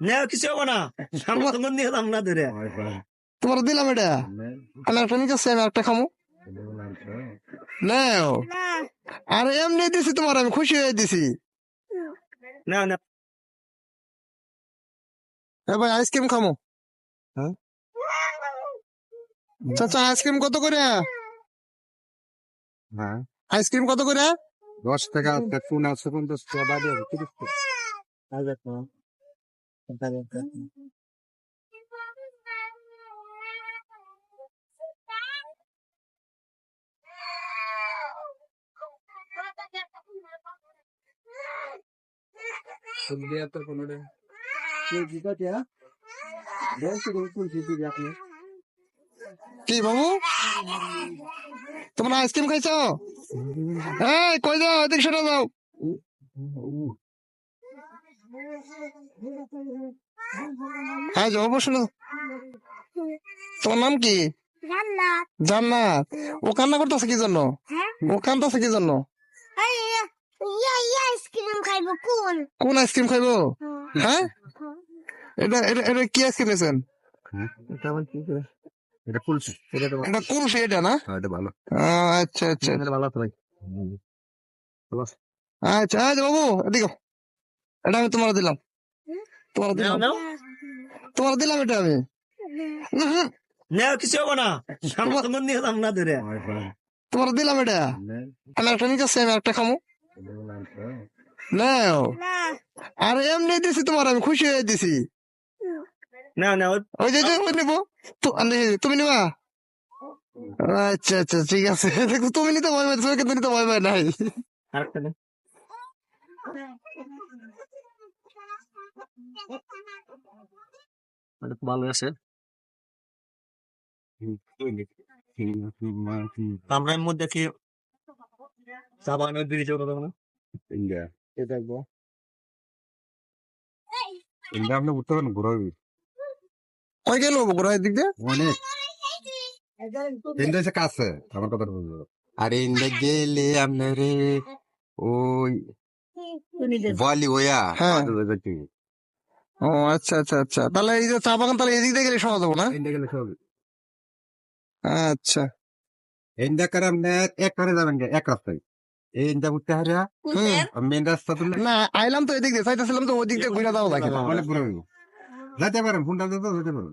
না কিছু হবে না। আমরা তোমার নিয়ে দাম না ধরে তোমার দিলাম এটা। আমি একটা আমি একটা খামো। নাও। আর এমনি দিছি তোমার আমি খুশি হয়ে দিছি। না না এ ভাই আইসক্রিম খামো। হ্যাঁ? চাচা আইসক্রিম কত করে? হ্যাঁ। আইসক্রিম কত করে? দশ টাকা পঞ্চাশ টাকা হবে তিরিশ টাকা কি বাবু তোমরা আইসক্রিম খাইছো এই কই যাও এদিকে সরে যাও হ্যাঁ যাও বসো তোমার নাম কি? জান্নাত। ও কান্না করতেছে কি জন্য? হ্যাঁ? ও কান্দতেছে কি জন্য? কোন? কোন আইসক্রিম খাইবো? হ্যাঁ। এটা এটা এটা কি আইসক্রিম নিয়েছেন এটা কুলফি এটা না? হ্যাঁ, এটা ভালো। আচ্ছা আচ্ছা। ভালো আছে ভাই। আচ্ছা আচ্ছা বাবু এদিকে। এটা আমি তোমার দিলাম। তোমার দিলাম। তোমার দিলাম এটা আমি। উম, কিছু হবে না। না ধরে। তোমার দিলাম এটা। আমি একটা নিতে চাই, আমি একটা খামো। নাও। না। আর এমনি দিছি তোমার আমি খুশি হয়ে দিছি। না না ওই- ওই যে নেব। তুমি নিবা? আচ্ছা আচ্ছা ঠিক আছে। দেখো তুমি নিতে ভয় পাই তুমি কিন্তু নিতে ভয় পাই নাই। আরেকটা তো ভালো আছে। আমরা মধ্যে কি চা বাগানের দিকে যাব না ইন্ডিয়া। দেখব। ইন্ডিয়া আপনি উঠতে পারেন ঘুরাবি কয় গেল ঘোরা দিক দিয়ে। অনেক। ইন্ডিয়া কাছে আমার কথা বুঝলো আরে ইন্ডিয়া গেলে আপনার ওই ভলি ওয়া হ্যাঁ। ও আচ্ছা আচ্ছা আচ্ছা। তাহলে এই যে চা বাগান তাহলে এদিক দিয়ে গেলে সহজ হব না? ইন্ডিয়া গেলে সব আচ্ছা। ইন্ডিয়া করে আপনি এক করে যাবেন গে, এক রাস্তায়। এই উঠতে হারিয়া হুম মেন রাস্তা তুললে না আইলাম তো এদিক দিয়ে চাইতেছিলাম তো ওই দিক দিয়ে ঘুরে দাও লাগে অনেক ঘুরাবি যেতে পারেন ফোনটা দিতে যেতে পারেন।